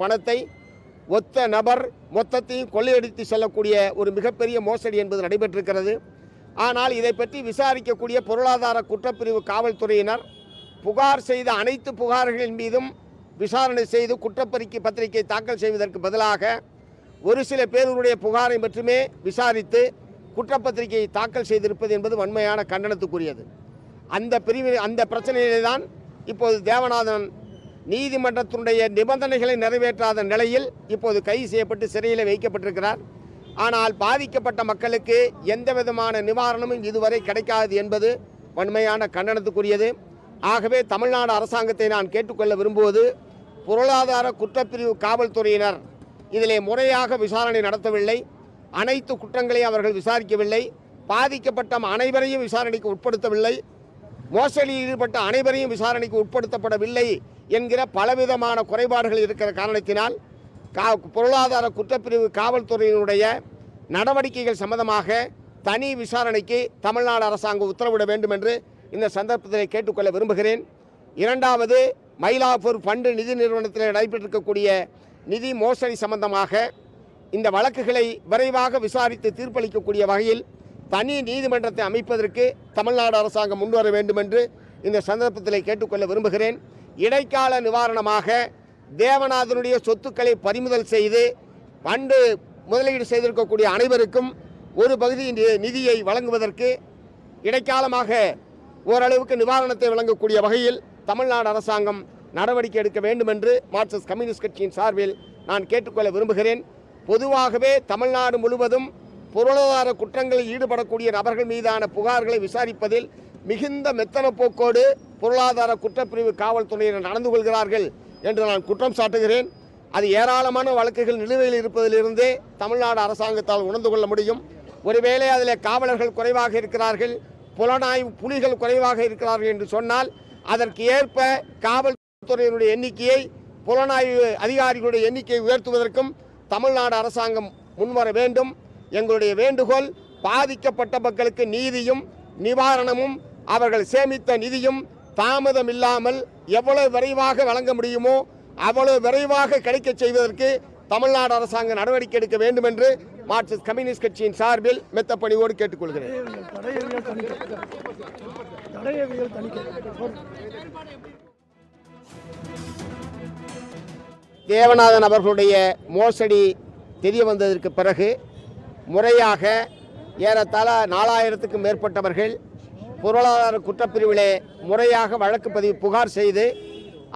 பணத்தை ஒத்த நபர் மொத்தத்தையும் கொள்ளையடித்து செல்லக்கூடிய ஒரு மிகப்பெரிய மோசடி என்பது நடைபெற்றிருக்கிறது. ஆனால் இதை பற்றி விசாரிக்கக்கூடிய பொருளாதார குற்றப்பிரிவு காவல்துறையினர் புகார் செய்த அனைத்து புகார்களின் மீதும் விசாரணை செய்து குற்றப்பறிக்கை பத்திரிகை தாக்கல் செய்வதற்கு பதிலாக ஒரு சில பேருடைய புகாரை மட்டுமே விசாரித்து குற்றப்பத்திரிகையை தாக்கல் செய்திருப்பது என்பது வன்மையான கண்டனத்துக்குரியது. அந்த பிரிவு அந்த பிரச்சனையிலே தான் இப்போது தேவநாதன் நீதிமன்றத்தினுடைய நிபந்தனைகளை நிறைவேற்றாத நிலையில் இப்போது கைது செய்யப்பட்டு சிறையில் வைக்கப்பட்டிருக்கிறார். ஆனால் பாதிக்கப்பட்ட மக்களுக்கு எந்த விதமான நிவாரணமும் இதுவரை கிடைக்காது என்பது வன்மையான கண்டனத்துக்குரியது. ஆகவே தமிழ்நாடு அரசாங்கத்தை நான் கேட்டுக்கொள்ள விரும்புவது பொருளாதார குற்றப்பிரிவு காவல்துறையினர் இதிலே முறையாக விசாரணை நடத்தவில்லை. அனைத்து குற்றங்களையும் அவர்கள் விசாரிக்கவில்லை. பாதிக்கப்பட்ட அனைவரையும் விசாரணைக்கு உட்படுத்தவில்லை. மோசடியில் ஈடுபட்ட அனைவரையும் விசாரணைக்கு உட்படுத்தப்படவில்லை என்கிற பலவிதமான குறைபாடுகள் இருக்கிற காரணத்தினால் கா பொருளாதார குற்றப்பிரிவு காவல்துறையினுடைய நடவடிக்கைகள் சம்பந்தமாக தனி விசாரணைக்கு தமிழ்நாடு அரசாங்கம் உத்தரவிட வேண்டும் என்று இந்த சந்தர்ப்பத்தில் கேட்டுக்கொள்ள விரும்புகிறேன். இரண்டாவது மயிலாப்பூர் ஃபண்டு நிதி நிறுவனத்தில் நடைபெற்றிருக்கக்கூடிய நிதி மோசடி சம்பந்தமாக இந்த வழக்குகளை விரைவாக விசாரித்து தீர்ப்பளிக்கக்கூடிய வகையில் தனி நீதிமன்றத்தை அமைப்பதற்கு தமிழ்நாடு அரசாங்கம் முன்வர வேண்டும் என்று இந்த சந்தர்ப்பத்தில் கேட்டுக்கொள்ள விரும்புகிறேன். இடைக்கால நிவாரணமாக தேவநாதனுடைய சொத்துக்களை பறிமுதல் செய்து பண்டு முதலீடு செய்திருக்கக்கூடிய அனைவருக்கும் ஒரு பகுதி நி- நிதியை வழங்குவதற்கு இடைக்காலமாக ஓரளவுக்கு நிவாரணத்தை வழங்கக்கூடிய வகையில் தமிழ்நாடு அரசாங்கம் நடவடிக்கை எடுக்க வேண்டும் என்று மார்க்சிஸ்ட் கம்யூனிஸ்ட் கட்சியின் சார்பில் நான் கேட்டுக்கொள்ள விரும்புகிறேன். பொதுவாகவே தமிழ்நாடு முழுவதும் பொருளாதார குற்றங்களில் ஈடுபடக்கூடிய நபர்கள் மீதான புகார்களை விசாரிப்பதில் மிகுந்த மெத்தன போக்கோடு பொருளாதார குற்றப்பிரிவு காவல்துறையினர் நடந்து கொள்கிறார்கள் என்று நான் குற்றம் சாட்டுகிறேன். அது ஏராளமான வழக்குகள் நிலுவையில் இருப்பதிலிருந்தே தமிழ்நாடு அரசாங்கத்தால் உணர்ந்து கொள்ள முடியும். ஒருவேளை அதில் காவலர்கள் குறைவாக இருக்கிறார்கள் புலனாய்வு புலிகள் குறைவாக இருக்கிறார்கள் என்று சொன்னால் அதற்கு ஏற்ப காவல்துறையினுடைய எண்ணிக்கையை புலனாய்வு அதிகாரிகளுடைய எண்ணிக்கையை உயர்த்துவதற்கும் தமிழ்நாடு அரசாங்கம் முன்வர வேண்டும். எங்களுடைய வேண்டுகோள் பாதிக்கப்பட்ட மக்களுக்கு நீதியும் நிவாரணமும் அவர்கள் சேமித்த நிதியும் தாமதம் இல்லாமல் எவ்வளவு விரைவாக வழங்க முடியுமோ அவ்வளவு விரைவாக கிடைக்கச் செய்வதற்கு தமிழ்நாடு அரசாங்கம் நடவடிக்கை எடுக்க வேண்டும் என்று மார்க்சிஸ்ட் கம்யூனிஸ்ட் கட்சியின் சார்பில் மெத்த பணிவோடு கேட்டுக்கொள்கிறேன். தேவநாதன் அவர்களுடைய மோசடி தெரிய வந்ததற்கு பிறகு முறையாக ஏறத்தாழ நாலாயிரத்துக்கும் மேற்பட்டவர்கள் பொருளாதார குற்றப்பிரிவிலே முறையாக வழக்கு பதிவு புகார் செய்து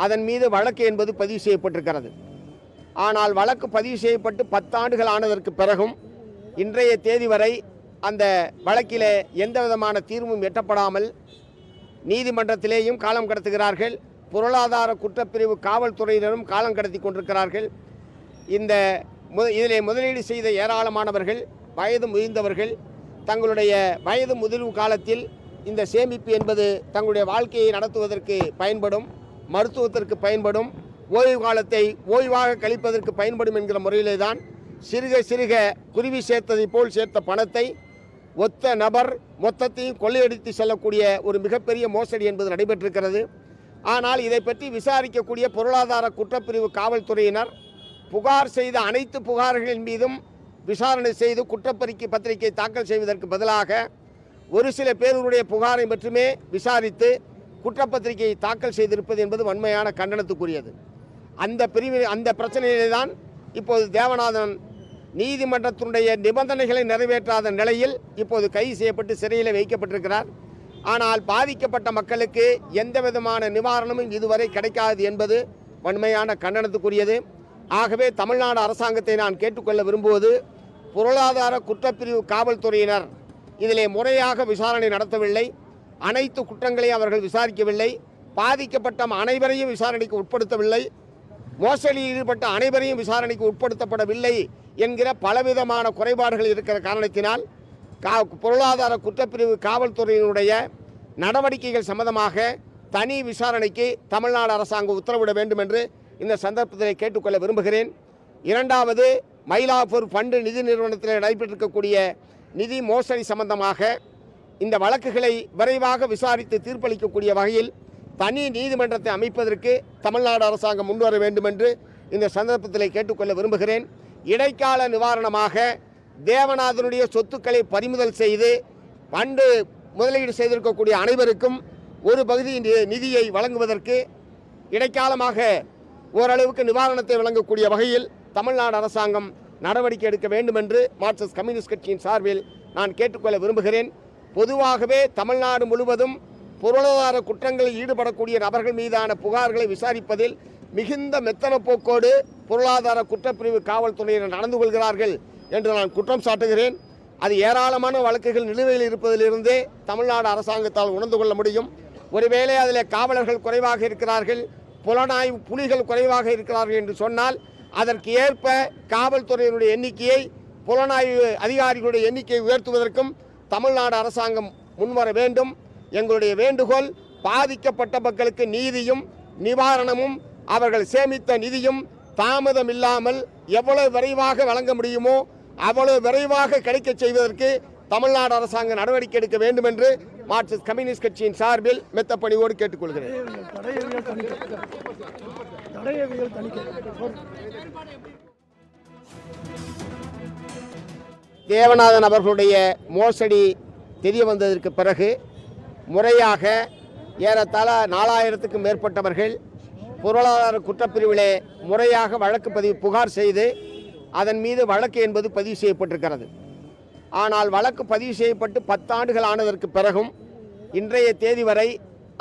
அதன் மீது வழக்கு என்பது பதிவு செய்யப்பட்டிருக்கிறது. ஆனால் வழக்கு பதிவு செய்யப்பட்டு பத்தாண்டுகள் ஆனதற்கு பிறகும் இன்றைய தேதி வரை அந்த வழக்கிலே எந்த விதமான தீர்வும் எட்டப்படாமல் நீதிமன்றத்திலேயும் காலம் கடத்துகிறார்கள். பொருளாதார குற்றப்பிரிவு காவல்துறையினரும் காலம் கடத்தி கொண்டிருக்கிறார்கள். இந்த மு இதிலே முதலீடு செய்த ஏராளமானவர்கள் வயது முதிர்ந்தவர்கள் தங்களுடைய வயது முதிர்வு காலத்தில் இந்த சேமிப்பு என்பது தங்களுடைய வாழ்க்கையை நடத்துவதற்கு பயன்படும் மருத்துவத்திற்கு பயன்படும் ஓய்வு காலத்தை ஓய்வாக கழிப்பதற்கு பயன்படும் என்கிற முறையிலே தான் சிறுக சிறுக குருவி சேர்த்ததைப் போல் சேர்த்த பணத்தை ஒத்த நபர் மொத்தத்தையும் கொள்ளையடித்து செல்லக்கூடிய ஒரு மிகப்பெரிய மோசடி என்பது நடைபெற்றிருக்கிறது. ஆனால் இதை பற்றி விசாரிக்கக்கூடிய பொருளாதார குற்றப்பிரிவு காவல்துறையினர் புகார் செய்த அனைத்து புகார்களின் மீதும் விசாரணை செய்து குற்றப்பறிக்கை பத்திரிகை தாக்கல் செய்வதற்கு பதிலாக ஒரு சில பேருடைய புகாரை மட்டுமே விசாரித்து குற்றப்பத்திரிகையை தாக்கல் செய்திருப்பது என்பது வன்மையான கண்டனத்துக்குரியது. அந்த பிரிவு அந்த பிரச்சனையிலே தான் இப்போது தேவநாதன் நீதிமன்றத்தினுடைய நிபந்தனைகளை நிறைவேற்றாத நிலையில் இப்போது கைது செய்யப்பட்டு சிறையில் வைக்கப்பட்டிருக்கிறார். ஆனால் பாதிக்கப்பட்ட மக்களுக்கு எந்த விதமான நிவாரணமும் இதுவரை கிடைக்காது என்பது வன்மையான கண்டனத்துக்குரியது. ஆகவே தமிழ்நாடு அரசாங்கத்தை நான் கேட்டுக்கொள்ள விரும்புவது பொருளாதார குற்றப்பிரிவு காவல்துறையினர் இதிலே முறையாக விசாரணை நடத்தவில்லை. அனைத்து குற்றங்களையும் அவர்கள் விசாரிக்கவில்லை. பாதிக்கப்பட்ட அனைவரையும் விசாரணைக்கு உட்படுத்தவில்லை. மோசடியில் ஈடுபட்ட அனைவரையும் விசாரணைக்கு உட்படுத்தப்படவில்லை என்கிற பலவிதமான குறைபாடுகள் இருக்கிற காரணத்தினால் கா பொருளாதார குற்றப்பிரிவு காவல்துறையினுடைய நடவடிக்கைகள் சம்பந்தமாக தனி விசாரணைக்கு தமிழ்நாடு அரசாங்கம் உத்தரவிட வேண்டும் என்று இந்த சந்தர்ப்பத்தில் கேட்டுக்கொள்ள விரும்புகிறேன். இரண்டாவது மயிலாப்பூர் ஃபண்டு நிதி நிறுவனத்தில் நடைபெற்றிருக்கக்கூடிய நிதி மோசடி சம்பந்தமாக இந்த வழக்குகளை விரைவாக விசாரித்து தீர்ப்பளிக்கக்கூடிய வகையில் தனி நீதிமன்றத்தை அமைப்பதற்கு தமிழ்நாடு அரசாங்கம் முன்வர வேண்டும் என்று இந்த சந்தர்ப்பத்தில் கேட்டுக்கொள்ள விரும்புகிறேன். இடைக்கால நிவாரணமாக தேவநாதனுடைய சொத்துக்களை பறிமுதல் செய்து பண்டு முதலீடு செய்திருக்கக்கூடிய அனைவருக்கும் ஒரு பகுதி நிதியை வழங்குவதற்கு இடைக்காலமாக ஓரளவுக்கு நிவாரணத்தை வழங்கக்கூடிய வகையில் தமிழ்நாடு அரசாங்கம் நடவடிக்கை எடுக்க வேண்டும் என்று மார்க்சிஸ்ட் கம்யூனிஸ்ட் கட்சியின் சார்பில் நான் கேட்டுக்கொள்ள விரும்புகிறேன். பொதுவாகவே தமிழ்நாடு முழுவதும் பொருளாதார குற்றங்களில் ஈடுபடக்கூடிய நபர்கள் மீதான புகார்களை விசாரிப்பதில் மிகுந்த மெத்தன போக்கோடு பொருளாதார குற்றப்பிரிவு காவல்துறையினர் நடந்து கொள்கிறார்கள் என்று நான் குற்றம் சாட்டுகிறேன். அது ஏராளமான வழக்குகள் நிலுவையில் இருப்பதிலிருந்தே தமிழ்நாடு அரசாங்கத்தால் உணர்ந்து கொள்ள முடியும். ஒருவேளை அதில் காவலர்கள் குறைவாக இருக்கிறார்கள் புலனாய்வு புலிகள் குறைவாக இருக்கிறார்கள் என்று சொன்னால் அதற்கு ஏற்ப காவல்துறையினுடைய எண்ணிக்கையை புலனாய்வு அதிகாரிகளுடைய எண்ணிக்கையை உயர்த்துவதற்கும் தமிழ்நாடு அரசாங்கம் முன்வர வேண்டும். எங்களுடைய வேண்டுகோள் பாதிக்கப்பட்ட மக்களுக்கு நீதியும் நிவாரணமும் அவர்கள் சேமித்த நிதியும் தாமதம் இல்லாமல் எவ்வளவு விரைவாக வழங்க முடியுமோ அவ்வளவு விரைவாக கிடைக்கச் செய்வதற்கு தமிழ்நாடு அரசாங்கம் நடவடிக்கை எடுக்க வேண்டும் என்று மார்க்சிஸ்ட் கம்யூனிஸ்ட் கட்சியின் சார்பில் மெத்த பணியோடு கேட்டுக்கொள்கிறேன். தடையவியல் தணிக்கை. தேவநாதன் அவர்களுடைய மோசடி தெரிய வந்ததற்கு பிறகு முறையாக ஏறத்தாழ நாலாயிரத்துக்கும் மேற்பட்டவர்கள் பொருளாதார குற்றப்பிரிவிலே முறையாக வழக்கு பதிவு புகார் செய்து அதன் மீது வழக்கு என்பது பதிவு செய்யப்பட்டிருக்கிறது. ஆனால் வழக்கு பதிவு செய்யப்பட்டு பத்தாண்டுகள் ஆனதற்கு பிறகும் இன்றைய தேதி வரை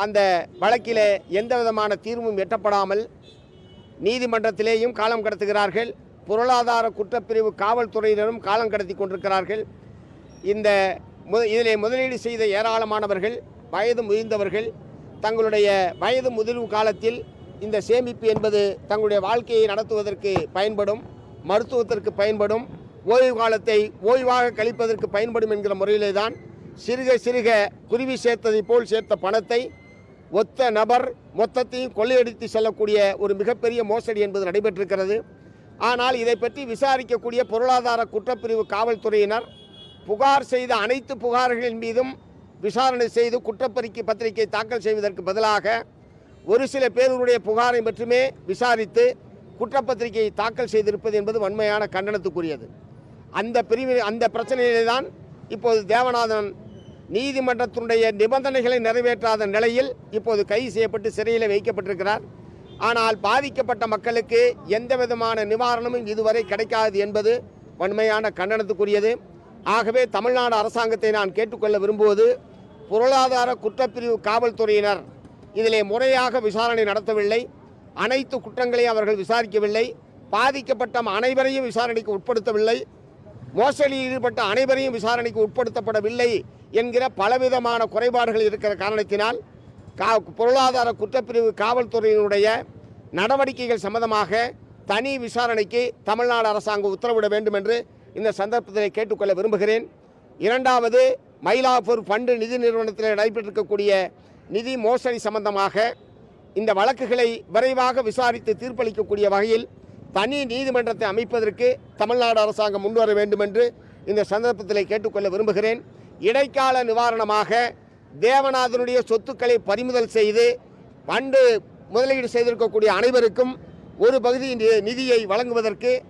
அந்த வழக்கிலே எந்த விதமான தீர்வும் எட்டப்படாமல் நீதிமன்றத்திலேயும் காலம் கடத்துகிறார்கள். பொருளாதார குற்றப்பிரிவு காவல்துறையினரும் காலம் கடத்தி கொண்டிருக்கிறார்கள். இந்த மு இதிலே முதலீடு செய்த ஏராளமானவர்கள் வயது முதிர்ந்தவர்கள் தங்களுடைய வயது முதிர்வு காலத்தில் இந்த சேமிப்பு என்பது தங்களுடைய வாழ்க்கையை நடத்துவதற்கு பயன்படும் மருத்துவத்திற்கு பயன்படும் ஓய்வு காலத்தை ஓய்வாக கழிப்பதற்கு பயன்படும் என்கிற முறையிலே தான் சிறுக சிறுக குருவி சேர்த்ததை போல் சேர்த்த பணத்தை ஒத்த நபர் மொத்தத்தையும் கொள்ளையடித்து செல்லக்கூடிய ஒரு மிகப்பெரிய மோசடி என்பது நடைபெற்றிருக்கிறது. ஆனால் இதை பற்றி விசாரிக்கக்கூடிய பொருளாதார குற்றப்பிரிவு காவல்துறையினர் புகார் செய்த அனைத்து புகார்களின் மீதும் விசாரணை செய்து குற்றப்பறிக்கை பத்திரிகை தாக்கல் செய்வதற்கு பதிலாக ஒரு சில பேருடைய புகாரை மட்டுமே விசாரித்து குற்றப்பத்திரிகையை தாக்கல் செய்திருப்பது என்பது வன்மையான கண்டனத்துக்குரியது. அந்த பிரிவு அந்த பிரச்சனையிலே தான் இப்போது தேவநாதன் நீதிமன்றத்தினுடைய நிபந்தனைகளை நிறைவேற்றாத நிலையில் இப்போது கைது செய்யப்பட்டு சிறையில் வைக்கப்பட்டிருக்கிறார். ஆனால் பாதிக்கப்பட்ட மக்களுக்கு எந்த விதமான நிவாரணமும் இதுவரை கிடைக்காது என்பது வன்மையான கண்டனத்துக்குரியது. ஆகவே தமிழ்நாடு அரசாங்கத்தை நான் கேட்டுக்கொள்ள விரும்புவது பொருளாதார குற்றப்பிரிவு காவல்துறையினர் இதிலே முறையாக விசாரணை நடத்தவில்லை. அனைத்து குற்றங்களையும் அவர்கள் விசாரிக்கவில்லை. பாதிக்கப்பட்ட அனைவரையும் விசாரணைக்கு உட்படுத்தவில்லை. மோசடியில் ஈடுபட்ட அனைவரையும் விசாரணைக்கு உட்படுத்தப்படவில்லை என்கிற பலவிதமான குறைபாடுகள் இருக்கிற காரணத்தினால் கா பொருளாதார குற்றப்பிரிவு காவல்துறையினுடைய நடவடிக்கைகள் சம்பந்தமாக தனி விசாரணைக்கு தமிழ்நாடு அரசாங்கம் உத்தரவிட வேண்டும் என்று இந்த சந்தர்ப்பத்தில் கேட்டுக்கொள்ள விரும்புகிறேன். இரண்டாவது மயிலாப்பூர் ஃபண்டு நிதி நிறுவனத்தில் நடைபெற்றிருக்கக்கூடிய நிதி மோசடி சம்பந்தமாக இந்த வழக்குகளை விரைவாக விசாரித்து தீர்ப்பளிக்கக்கூடிய வகையில் தனி நீதிமன்றத்தை அமைப்பதற்கு தமிழ்நாடு அரசாங்கம் முன்வர வேண்டும் என்று இந்த சந்தர்ப்பத்தில் கேட்டுக்கொள்ள விரும்புகிறேன். இடைக்கால நிவாரணமாக தேவநாதனுடைய சொத்துக்களை பறிமுதல் செய்து பண்டு முதலீடு செய்திருக்கக்கூடிய அனைவருக்கும் ஒரு பகுதி நி- நிதியை வழங்குவதற்கு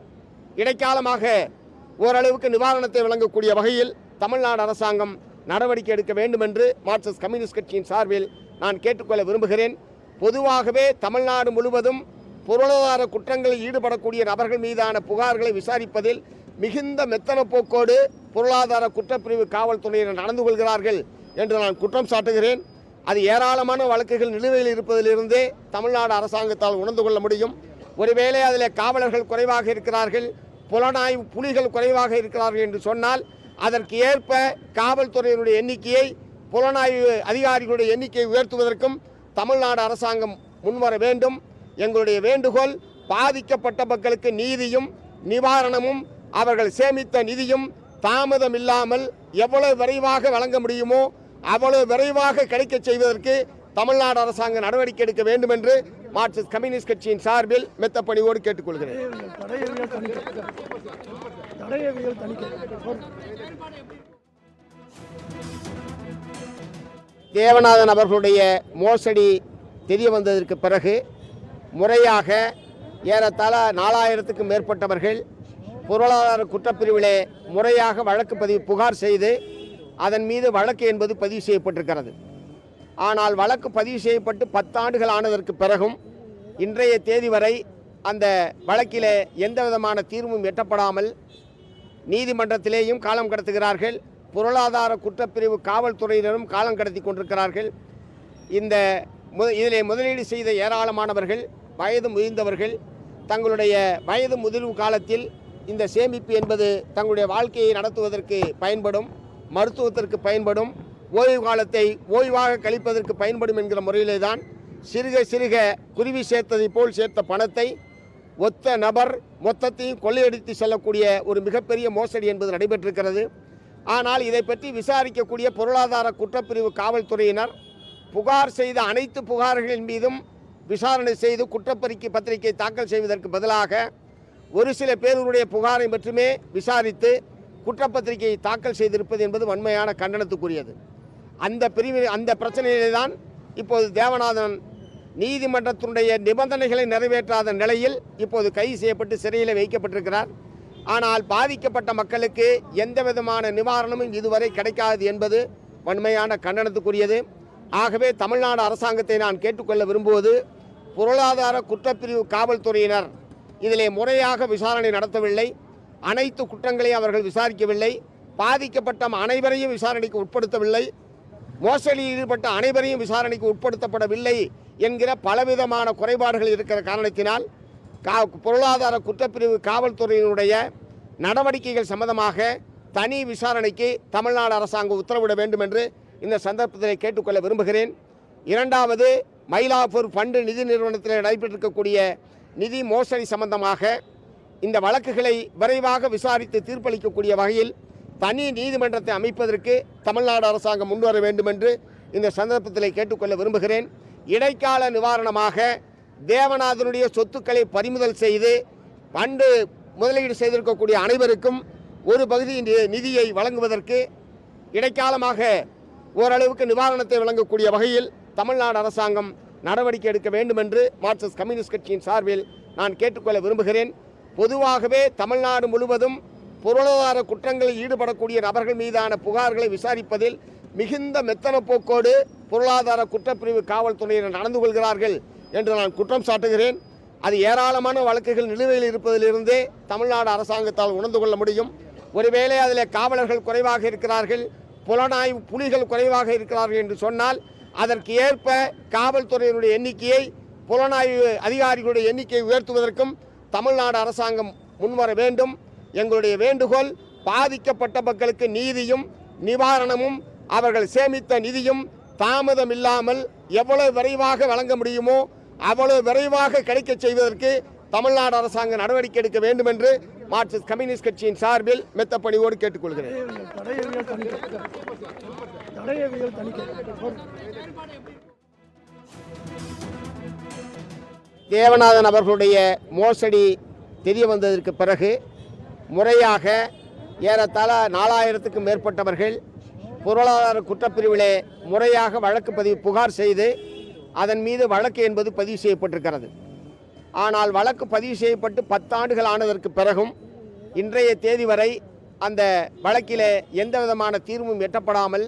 இடைக்காலமாக ஓரளவுக்கு நிவாரணத்தை வழங்கக்கூடிய வகையில் தமிழ்நாடு அரசாங்கம் நடவடிக்கை எடுக்க வேண்டும் என்று மார்க்சிஸ்ட் கம்யூனிஸ்ட் கட்சியின் சார்பில் நான் கேட்டுக்கொள்ள விரும்புகிறேன். பொதுவாகவே தமிழ்நாடு முழுவதும் பொருளாதார குற்றங்களில் ஈடுபடக்கூடிய நபர்கள் மீதான புகார்களை விசாரிப்பதில் மிகுந்த மெத்தன போக்கோடு பொருளாதார குற்றப்பிரிவு காவல்துறையினர் நடந்து கொள்கிறார்கள் என்று நான் குற்றம் சாட்டுகிறேன். அது ஏராளமான வழக்குகள் நிலுவையில் இருப்பதிலிருந்தே தமிழ்நாடு அரசாங்கத்தால் உணர்ந்து கொள்ள முடியும். ஒருவேளை அதில் காவலர்கள் குறைவாக இருக்கிறார்கள் புலனாய்வு புலிகள் குறைவாக இருக்கிறார்கள் என்று சொன்னால் அதற்கு ஏற்ப காவல்துறையினுடைய எண்ணிக்கையை புலனாய்வு அதிகாரிகளுடைய எண்ணிக்கையை உயர்த்துவதற்கும் தமிழ்நாடு அரசாங்கம் முன்வர வேண்டும். எங்களுடைய வேண்டுகோள் பாதிக்கப்பட்ட மக்களுக்கு நீதியும் நிவாரணமும் அவர்கள் சேமித்த நிதியும் தாமதம் இல்லாமல் எவ்வளவு விரைவாக வழங்க முடியுமோ அவ்வளவு விரைவாக கிடைக்கச் செய்வதற்கு தமிழ்நாடு அரசாங்கம் நடவடிக்கை எடுக்க வேண்டும் என்று மார்க்சிஸ்ட் கம்யூனிஸ்ட் கட்சியின் சார்பில் மெத்த பணிவோடு கேட்டுக்கொள்கிறேன். தேவநாதன் அவர்களுடைய மோசடி தெரிய வந்ததற்கு பிறகு முறையாக ஏறத்தாழ நாலாயிரத்துக்கும் மேற்பட்டவர்கள் பொருளாதார குற்றப்பிரிவிலே முறையாக வழக்கு பதிவு புகார் செய்து அதன் மீது வழக்கு என்பது பதிவு செய்யப்பட்டிருக்கிறது. ஆனால் வழக்கு பதிவு செய்யப்பட்டு பத்தாண்டுகள் ஆனதற்கு பிறகும் இன்றைய தேதி வரை அந்த வழக்கிலே எந்த விதமான தீர்வும் எட்டப்படாமல் நீதிமன்றத்திலேயும் காலம் கடத்துகிறார்கள். பொருளாதார குற்றப்பிரிவு காவல்துறையினரும் காலம் கடத்தி கொண்டிருக்கிறார்கள். இந்த மு இதிலே முதலீடு செய்த ஏராளமானவர்கள் வயது முதிர்ந்தவர்கள் தங்களுடைய வயது முதிர்வு காலத்தில் இந்த சேமிப்பு என்பது தங்களுடைய வாழ்க்கையை நடத்துவதற்கு பயன்படும் மருத்துவத்திற்கு பயன்படும் ஓய்வு காலத்தை ஓய்வாக கழிப்பதற்கு பயன்படும் என்கிற முறையிலே தான் சிறுக சிறுக குருவி சேர்த்ததை போல் சேர்த்த பணத்தை ஒத்த நபர் மொத்தத்தையும் கொள்ளையடித்து செல்லக்கூடிய ஒரு மிகப்பெரிய மோசடி என்பது நடைபெற்றிருக்கிறது. ஆனால் இதை பற்றி விசாரிக்கக்கூடிய பொருளாதார குற்றப்பிரிவு காவல்துறையினர் புகார் செய்த அனைத்து புகார்களின் மீதும் விசாரணை செய்து குற்றப்பறிக்கை பத்திரிகை தாக்கல் செய்வதற்கு பதிலாக ஒரு சில பேருடைய புகாரை மட்டுமே விசாரித்து குற்றப்பத்திரிகையை தாக்கல் செய்திருப்பது என்பது வன்மையான கண்டனத்துக்குரியது. அந்த பிரிவில் அந்த பிரச்சனையிலே தான் இப்போது தேவநாதன் நீதிமன்றத்தினுடைய நிபந்தனைகளை நிறைவேற்றாத நிலையில் இப்போது கைது செய்யப்பட்டு சிறையில் வைக்கப்பட்டிருக்கிறார். ஆனால் பாதிக்கப்பட்ட மக்களுக்கு எந்த விதமான நிவாரணமும் இதுவரை கிடைக்காது என்பது வன்மையான கண்டனத்துக்குரியது. ஆகவே தமிழ்நாடு அரசாங்கத்தை நான் கேட்டுக்கொள்ள விரும்புவது பொருளாதார குற்றப்பிரிவு காவல்துறையினர் இதிலே முறையாக விசாரணை நடத்தவில்லை. அனைத்து குற்றங்களையும் அவர்கள் விசாரிக்கவில்லை. பாதிக்கப்பட்ட அனைவரையும் விசாரணைக்கு உட்படுத்தவில்லை. மோசடியில் ஈடுபட்ட அனைவரையும் விசாரணைக்கு உட்படுத்தப்படவில்லை என்கிற பலவிதமான குறைபாடுகள் இருக்கிற காரணத்தினால் கா பொருளாதார குற்றப்பிரிவு காவல்துறையினுடைய நடவடிக்கைகள் சம்பந்தமாக தனி விசாரணைக்கு தமிழ்நாடு அரசாங்கம் உத்தரவிட வேண்டும் என்று இந்த சந்தர்ப்பத்தில் கேட்டுக்கொள்ள விரும்புகிறேன். இரண்டாவது மயிலாப்பூர் ஃபண்டு நிதி நிறுவனத்தில் நடைபெற்றிருக்கக்கூடிய நிதி மோசடி சம்பந்தமாக இந்த வழக்குகளை விரைவாக விசாரித்து தீர்ப்பளிக்கக்கூடிய வகையில் தனி நீதிமன்றத்தை அமைப்பதற்கு தமிழ்நாடு அரசாங்கம் முன்வர வேண்டும் என்று இந்த சந்தர்ப்பத்தில் கேட்டுக்கொள்ள விரும்புகிறேன். இடைக்கால நிவாரணமாக தேவநாதனுடைய சொத்துக்களை பறிமுதல் செய்து பண்டு முதலீடு செய்திருக்கக்கூடிய அனைவருக்கும் ஒரு பகுதி நி- நிதியை வழங்குவதற்கு இடைக்காலமாக ஓரளவுக்கு நிவாரணத்தை வழங்கக்கூடிய வகையில் தமிழ்நாடு அரசாங்கம் நடவடிக்கை எடுக்க வேண்டும் என்று மார்க்சிஸ்ட் கம்யூனிஸ்ட் கட்சியின் சார்பில் நான் கேட்டுக்கொள்ள விரும்புகிறேன். பொதுவாகவே தமிழ்நாடு முழுவதும் பொருளாதார குற்றங்களில் ஈடுபடக்கூடிய நபர்கள் மீதான புகார்களை விசாரிப்பதில் மிகுந்த மெத்தன போக்கோடு பொருளாதார குற்றப்பிரிவு காவல்துறையினர் நடந்து கொள்கிறார்கள் என்று நான் குற்றம் சாட்டுகிறேன். அது ஏராளமான வழக்குகள் நிலுவையில் இருப்பதிலிருந்தே தமிழ்நாடு அரசாங்கத்தால் உணர்ந்து கொள்ள முடியும். ஒருவேளை அதில் காவலர்கள் குறைவாக இருக்கிறார்கள். புலனாய்வு புலிகள் குறைவாக இருக்கிறார்கள் என்று சொன்னால் அதற்கு ஏற்ப காவல்துறையினுடைய எண்ணிக்கையை புலனாய்வு அதிகாரிகளுடைய எண்ணிக்கையை உயர்த்துவதற்கும் தமிழ்நாடு அரசாங்கம் முன்வர வேண்டும். எங்களுடைய வேண்டுகோள் பாதிக்கப்பட்ட மக்களுக்கு நீதியும் நிவாரணமும் அவர்கள் சேமித்த நிதியும் தாமதம் இல்லாமல் எவ்வளவு விரைவாக வழங்க முடியுமோ அவ்வளவு விரைவாக கிடைக்கச் செய்வதற்கு தமிழ்நாடு அரசாங்கம் நடவடிக்கை எடுக்க வேண்டும் என்று மார்க்சிஸ்ட் கம்யூனிஸ்ட் கட்சியின் சார்பில் மெத்த பணிவோடு கேட்டுக்கொள்கிறேன். தேவநாதன் அவர்களுடைய மோசடி தெரிய வந்ததற்கு பிறகு முறையாக ஏறத்தாழ நாலாயிரத்துக்கும் மேற்பட்டவர்கள் பொருளாதார குற்றப்பிரிவிலே முறையாக வழக்கு பதிவு புகார் செய்து அதன் மீது வழக்கு என்பது பதிவு செய்யப்பட்டிருக்கிறது. ஆனால் வழக்கு பதிவு செய்யப்பட்டு பத்தாண்டுகள் ஆனதற்கு பிறகும் இன்றைய தேதி வரை அந்த வழக்கிலே எந்த விதமான தீர்வும் எட்டப்படாமல்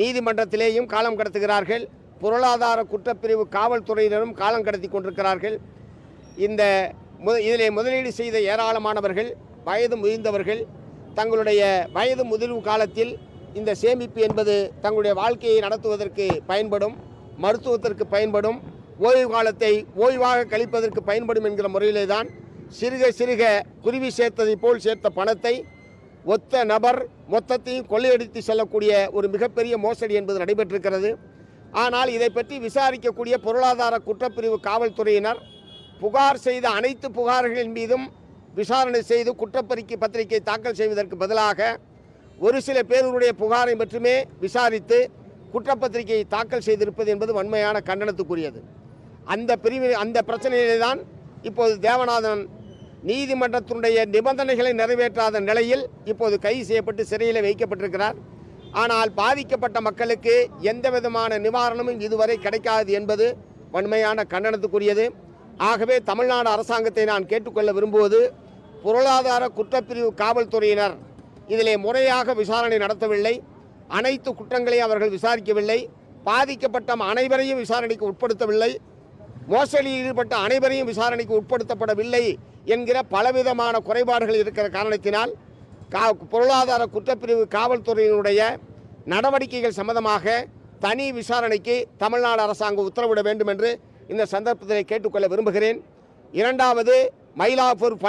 நீதிமன்றத்திலேயும் காலம் கடத்துகிறார்கள். பொருளாதார குற்றப்பிரிவு காவல்துறையினரும் காலம் கடத்தி கொண்டிருக்கிறார்கள். இந்த மு இதில் முதலீடு செய்த ஏராளமானவர்கள் வயது முதிர்ந்தவர்கள் தங்களுடைய வயது முதிர்வு காலத்தில் இந்த சேமிப்பு என்பது தங்களுடைய வாழ்க்கையை நடத்துவதற்கு பயன்படும் மருத்துவத்திற்கு பயன்படும் ஓய்வு காலத்தை ஓய்வாக கழிப்பதற்கு பயன்படும் என்கிற முறையிலே தான் சிறுக சிறுக குருவி சேர்த்ததை போல் சேர்த்த பணத்தை ஒத்த நபர் மொத்தத்தையும் கொள்ளையடித்து செல்லக்கூடிய ஒரு மிகப்பெரிய மோசடி என்பது நடைபெற்றிருக்கிறது. ஆனால் இதை பற்றி விசாரிக்கக்கூடிய பொருளாதார குற்றப்பிரிவு காவல்துறையினர் புகார் செய்த அனைத்து புகார்களின் மீதும் விசாரணை செய்து குற்றப்பறிக்கை பத்திரிகை தாக்கல் செய்வதற்கு பதிலாக ஒரு சில பேருடைய புகாரை மட்டுமே விசாரித்து குற்றப்பத்திரிகையை தாக்கல் செய்திருப்பது என்பது வன்மையான கண்டனத்துக்குரியது. அந்த பிரிவு அந்த பிரச்சனையிலே தான் இப்போது தேவநாதன் நீதிமன்றத்தினுடைய நிபந்தனைகளை நிறைவேற்றாத நிலையில் இப்போது கைது செய்யப்பட்டு சிறையில் வைக்கப்பட்டிருக்கிறார். ஆனால் பாதிக்கப்பட்ட மக்களுக்கு எந்த விதமான நிவாரணமும் இதுவரை கிடைக்காது என்பது வன்மையான கண்டனத்துக்குரியது. ஆகவே தமிழ்நாடு அரசாங்கத்தை நான் கேட்டுக்கொள்ள விரும்புவது பொருளாதார குற்றப்பிரிவு காவல்துறையினர் இதிலே முறையாக விசாரணை நடத்தவில்லை. அனைத்து குற்றங்களையும் அவர்கள் விசாரிக்கவில்லை. பாதிக்கப்பட்ட அனைவரையும் விசாரணைக்கு உட்படுத்தவில்லை. மோசடியில் ஈடுபட்ட அனைவரையும் விசாரணைக்கு உட்படுத்தப்படவில்லை என்கிற பலவிதமான குறைபாடுகள் இருக்கிற காரணத்தினால் கா பொருளாதார குற்றப்பிரிவு காவல்துறையினுடைய நடவடிக்கைகள் சம்பந்தமாக தனி விசாரணைக்கு தமிழ்நாடு அரசாங்கம் உத்தரவிட வேண்டும் என்று இந்த சந்தர்ப்பத்தில் கேட்டுக்கொள்ள விரும்புகிறேன். இரண்டாவது மயிலாப்பூர் பண்